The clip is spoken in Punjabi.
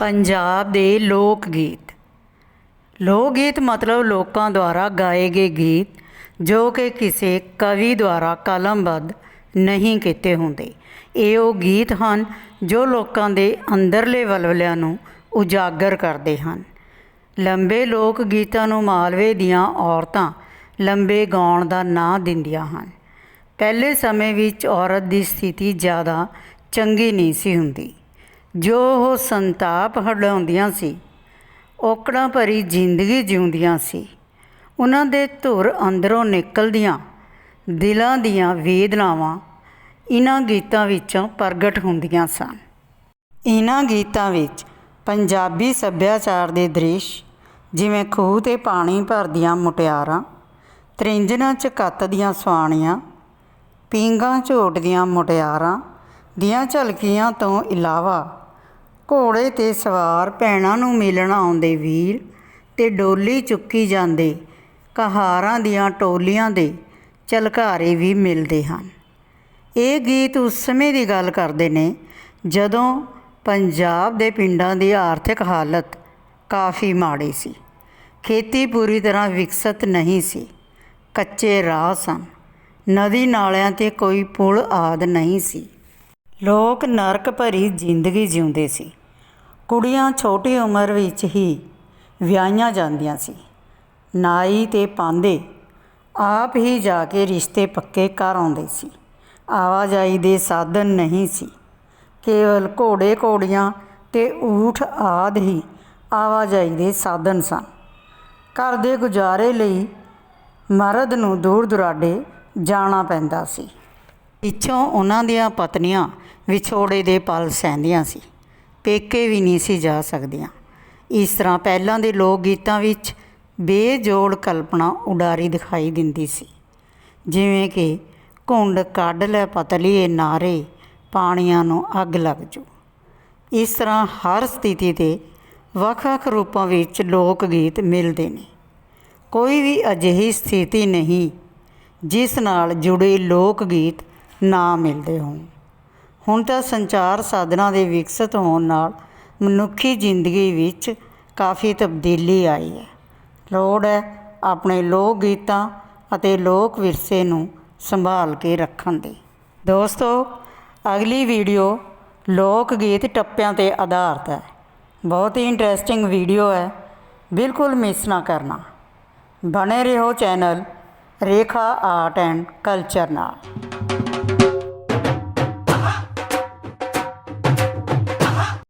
ਪੰਜਾਬ ਦੇ ਲੋਕ ਗੀਤ। ਲੋਕ ਗੀਤ ਮਤਲਬ ਲੋਕਾਂ ਦੁਆਰਾ ਗਾਏ ਗਏ ਗੀਤ ਜੋ ਕਿ ਕਿਸੇ ਕਵੀ ਦੁਆਰਾ ਕਲਮਬੱਧ ਨਹੀਂ ਕੀਤੇ ਹੁੰਦੇ। ਇਹ ਉਹ ਗੀਤ ਹਨ ਜੋ ਲੋਕਾਂ ਦੇ ਅੰਦਰਲੇ ਵਲਵਲਿਆਂ ਨੂੰ ਉਜਾਗਰ ਕਰਦੇ ਹਨ। ਲੰਬੇ ਲੋਕ ਗੀਤਾਂ ਨੂੰ ਮਾਲਵੇ ਦੀਆਂ ਔਰਤਾਂ ਲੰਬੇ ਗਾਉਣ ਦਾ ਨਾਂ ਦਿੰਦੀਆਂ ਹਨ। ਪਹਿਲੇ ਸਮੇਂ ਵਿੱਚ ਔਰਤ ਦੀ ਸਥਿਤੀ ਜ਼ਿਆਦਾ ਚੰਗੀ ਨਹੀਂ ਸੀ ਹੁੰਦੀ। ਜੋ ਉਹ ਸੰਤਾਪ ਹਟਾਉਂਦੀਆਂ ਸੀ, ਔਕੜਾਂ ਭਰੀ ਜ਼ਿੰਦਗੀ ਜਿਉਂਦੀਆਂ ਸੀ। ਉਹਨਾਂ ਦੇ ਧੁਰ ਅੰਦਰੋਂ ਨਿਕਲਦੀਆਂ, ਦਿਲਾਂ ਦੀਆਂ ਵੇਦਨਾਵਾਂ ਇਹਨਾਂ ਗੀਤਾਂ ਵਿੱਚੋਂ ਪ੍ਰਗਟ ਹੁੰਦੀਆਂ ਸਨ। ਇਹਨਾਂ ਗੀਤਾਂ ਵਿੱਚ ਪੰਜਾਬੀ ਸੱਭਿਆਚਾਰ ਦੇ ਦ੍ਰਿਸ਼ ਜਿਵੇਂ ਖੂਹ ਤੇ ਪਾਣੀ ਭਰਦੀਆਂ ਮੁਟਿਆਰਾਂ, ਤ੍ਰਿੰਜਣਾ ਚ ਕੱਤ ਦੀਆਂ ਸਵਾਣੀਆਂ, ਪੀਂਘਾਂ ਝੋਟਦੀਆਂ ਮੁਟਿਆਰਾਂ ਦੀਆਂ ਝਲਕੀਆਂ ਤੋਂ ਇਲਾਵਾ ਘੋੜੇ ਤੇ ਸਵਾਰ ਭੈਣਾਂ ਨੂੰ ਮਿਲਣ ਆਉਂਦੇ ਵੀਰ ਤੇ ਡੋਲੀ ਚੁੱਕੀ ਜਾਂਦੇ। ਕਹਾਰਾਂ ਦੀਆਂ ਟੋਲੀਆਂ ਦੇ ਝਲਕਾਰੇ ਵੀ ਮਿਲਦੇ ਹਨ। ਇਹ ਗੀਤ ਉਸ ਸਮੇਂ ਦੀ ਗੱਲ ਕਰਦੇ ਨੇ, ਜਦੋਂ ਪੰਜਾਬ ਦੇ ਪਿੰਡਾਂ ਦੀ ਆਰਥਿਕ ਹਾਲਤ ਕਾਫੀ ਮਾੜੀ ਸੀ। ਖੇਤੀ ਪੂਰੀ ਤਰ੍ਹਾਂ ਵਿਕਸਿਤ ਨਹੀਂ ਸੀ। ਕੱਚੇ ਰਾਹ ਸਨ। ਨਦੀ ਨਾਲਿਆਂ ਤੇ ਕੋਈ ਪੁਲ ਆਦ ਨਹੀਂ ਸੀ। ਲੋਕ ਨਰਕ ਭਰੀ ਜ਼ਿੰਦਗੀ ਜਿਉਂਦੇ ਸੀ। ਕੁੜੀਆਂ ਛੋਟੀ ਉਮਰ ਵਿੱਚ ਹੀ ਵਿਆਹੀਆਂ ਜਾਂਦੀਆਂ ਸੀ। ਨਾਈ ਤੇ ਪਾਂਦੇ ਆਪ ਹੀ ਜਾ ਕੇ ਰਿਸ਼ਤੇ ਪੱਕੇ ਕਰ ਆਉਂਦੇ ਸੀ। ਆਵਾਜਾਈ ਦੇ ਸਾਧਨ ਨਹੀਂ ਸੀ। ਕੇਵਲ ਘੋੜੇ ਘੋੜੀਆਂ ਤੇ ਊਠ ਆਦ ਹੀ ਆਵਾਜਾਈ ਦੇ ਸਾਧਨ ਸਨ। ਘਰ ਦੇ ਗੁਜ਼ਾਰੇ ਲਈ ਮਰਦ ਨੂੰ ਦੂਰ ਦੁਰਾਡੇ ਜਾਣਾ ਪੈਂਦਾ ਸੀ। ਪਿੱਛੋਂ ਉਹਨਾਂ ਦੀਆਂ ਪਤਨੀਆਂ ਵਿਛੋੜੇ ਦੇ ਪਲ ਸਹਿੰਦੀਆਂ ਸੀ। ਪੇਕੇ ਵੀ ਨਹੀਂ ਸੀ ਜਾ ਸਕਦੀਆਂ। ਇਸ ਤਰ੍ਹਾਂ ਪਹਿਲਾਂ ਦੇ ਲੋਕ ਗੀਤਾਂ ਵਿੱਚ ਬੇਜੋੜ ਕਲਪਨਾ ਉਡਾਰੀ ਦਿਖਾਈ ਦਿੰਦੀ ਸੀ। ਜਿਵੇਂ ਕਿ, ਘੁੰਡ ਕੱਢ ਲੈ ਪਤਲੀਏ ਨਾਰੇ, ਪਾਣੀਆਂ ਨੂੰ ਅੱਗ ਲੱਗ ਜੂ। ਇਸ ਤਰ੍ਹਾਂ ਹਰ ਸਥਿਤੀ ਤੇ ਵੱਖ-ਵੱਖ ਰੂਪਾਂ ਵਿੱਚ ਲੋਕ ਗੀਤ ਮਿਲਦੇ ਨੇ। ਕੋਈ ਵੀ ਅਜਿਹੀ ਸਥਿਤੀ ਨਹੀਂ, ਜਿਸ ਨਾਲ ਜੁੜੇ ਲੋਕ ਗੀਤ ਨਾ ਮਿਲਦੇ ਹੋਣ। ਹੁਣ ਤਾਂ ਸੰਚਾਰ ਸਾਧਨਾਂ ਦੇ ਵਿਕਸਿਤ ਹੋਣ ਨਾਲ ਮਨੁੱਖੀ ਜ਼ਿੰਦਗੀ ਵਿੱਚ ਕਾਫੀ ਤਬਦੀਲੀ ਆਈ ਹੈ। ਲੋੜ ਹੈ ਆਪਣੇ ਲੋਕ ਗੀਤਾਂ ਅਤੇ ਲੋਕ ਵਿਰਸੇ ਨੂੰ ਸੰਭਾਲ ਕੇ ਰੱਖਣ ਦੀ। ਦੋਸਤੋ, ਅਗਲੀ ਵੀਡੀਓ ਲੋਕ ਗੀਤ ਟੱਪਿਆਂ ਤੇ ਆਧਾਰਿਤ ਹੈ। ਬਹੁਤ ਹੀ ਇੰਟਰਸਟਿੰਗ ਵੀਡੀਓ ਹੈ। ਬਿਲਕੁਲ ਮਿਸ ਨਾ ਕਰਨਾ। ਬਣੇ ਰਹੋ channel Rekha art and culture ਨਾਲ।